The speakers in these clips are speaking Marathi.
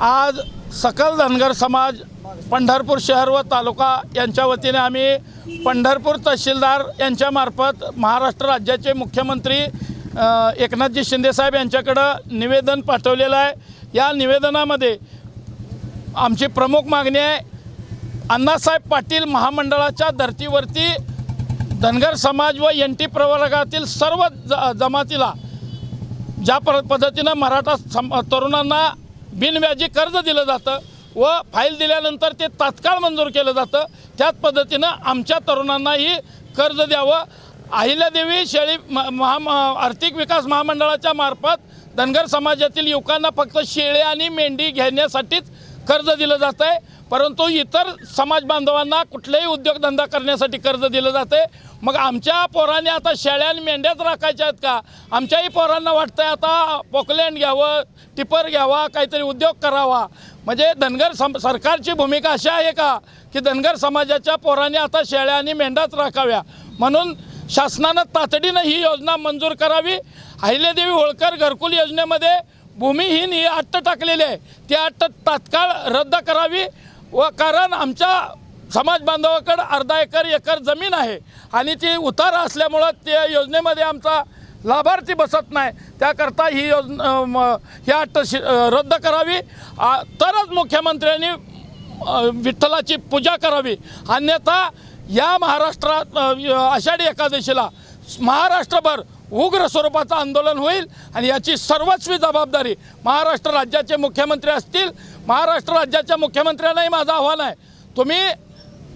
आज सकल धनगर समाज पंढरपूर शहर व तालुका यांच्या वतीने आम्ही पंढरपूर तहसीलदार यांच्यामार्फत महाराष्ट्र राज्याचे मुख्यमंत्री एकनाथजी शिंदेसाहेब यांच्याकडं निवेदन पाठवलेलं आहे. या निवेदनामध्ये आमची प्रमुख मागणी आहे अण्णासाहेब पाटील महामंडळाच्या धर्तीवरती धनगर समाज व एन टी प्रवर्गातील सर्व ज जमातीला ज्या प पद्धतीनं मराठा सम तरुणांना बिनव्याजी कर्ज दिलं जातं व फाईल दिल्यानंतर ते तात्काळ मंजूर केलं जातं. त्याच पद्धतीनं आमच्या तरुणांनाही कर्ज द्यावं. अहिल्यादेवी शेळी म महा आर्थिक विकास महामंडळाच्या मार्फत धनगर समाजातील युवकांना फक्त शेळी आणि मेंढी घेण्यासाठीच कर्ज दिलं जातं आहे परंतु इतर समाज बांधवांना कुठलेही उद्योगधंदा करण्यासाठी कर्ज दिलं जाते. मग आमच्या पोरांनी आता शेळ्या आणि मेंढ्याच राखायच्या आहेत का? आमच्याही पोरांना वाटतंय आता पोकलँड घ्यावं टिपर घ्यावा काहीतरी उद्योग करावा. म्हणजे धनगर सम सरकारची भूमिका अशी आहे का? की धनगर समाजाच्या पोरांनी आता शेळ्या आणि मेंढ्याच राखाव्या. म्हणून शासनानं तातडीनं ही योजना मंजूर करावी. अहिल्यादेवी होळकर घरकुल योजनेमध्ये भूमिहीन ही अट्ट टाकलेली आहे. ती अट्ट तात्काळ रद्द करावी. व कारण आमच्या समाज बांधवाकडं अर्धा एकर एकर जमीन आहे. आणि ती उतार असल्यामुळं त्या योजनेमध्ये आमचा लाभार्थी बसत नाही. त्याकरता ही योजना म, ही अट रद्द करावी. तरच मुख्यमंत्र्यांनी विठ्ठलाची पूजा करावी. अन्यथा या महाराष्ट्रात आषाढी एकादशीला महाराष्ट्रभर उग्र स्वरूपाचं आंदोलन होईल आणि याची सर्वस्वी जबाबदारी महाराष्ट्र राज्याचे मुख्यमंत्री असतील महाराष्ट्र राज्याच्या मुख्यमंत्र्यांनाही माझं आव्हान आहे. तुम्ही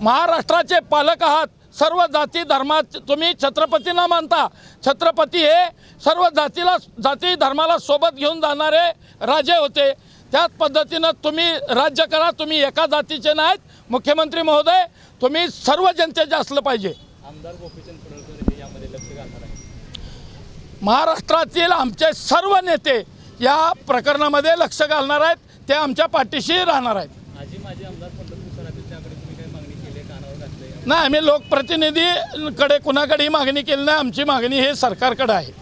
महाराष्ट्राचे पालक आहात. सर्व जाती धर्मात तुम्ही छत्रपतींना मानता छत्रपती हे सर्व जातीला जाती धर्माला सोबत घेऊन जाणारे राजे होते. त्याच पद्धतीनं तुम्ही राज्य करा. तुम्ही एका जातीचे नाहीत मुख्यमंत्री महोदय. तुम्ही सर्व जनतेचे असलं पाहिजे. आमदार गोपीचंद पडळकर यामध्ये लक्ष घालणार आहे. महाराष्ट्रातील आमचे सर्व नेते या प्रकरणामध्ये लक्ष घालणार आहेत. ते आमच्या पाठीशी राहणार आहेत. नाही आम्ही लोकप्रतिनिधीकडे कुणाकडेही मागणी केली नाही आमची मागणी हे सरकारकडे आहे.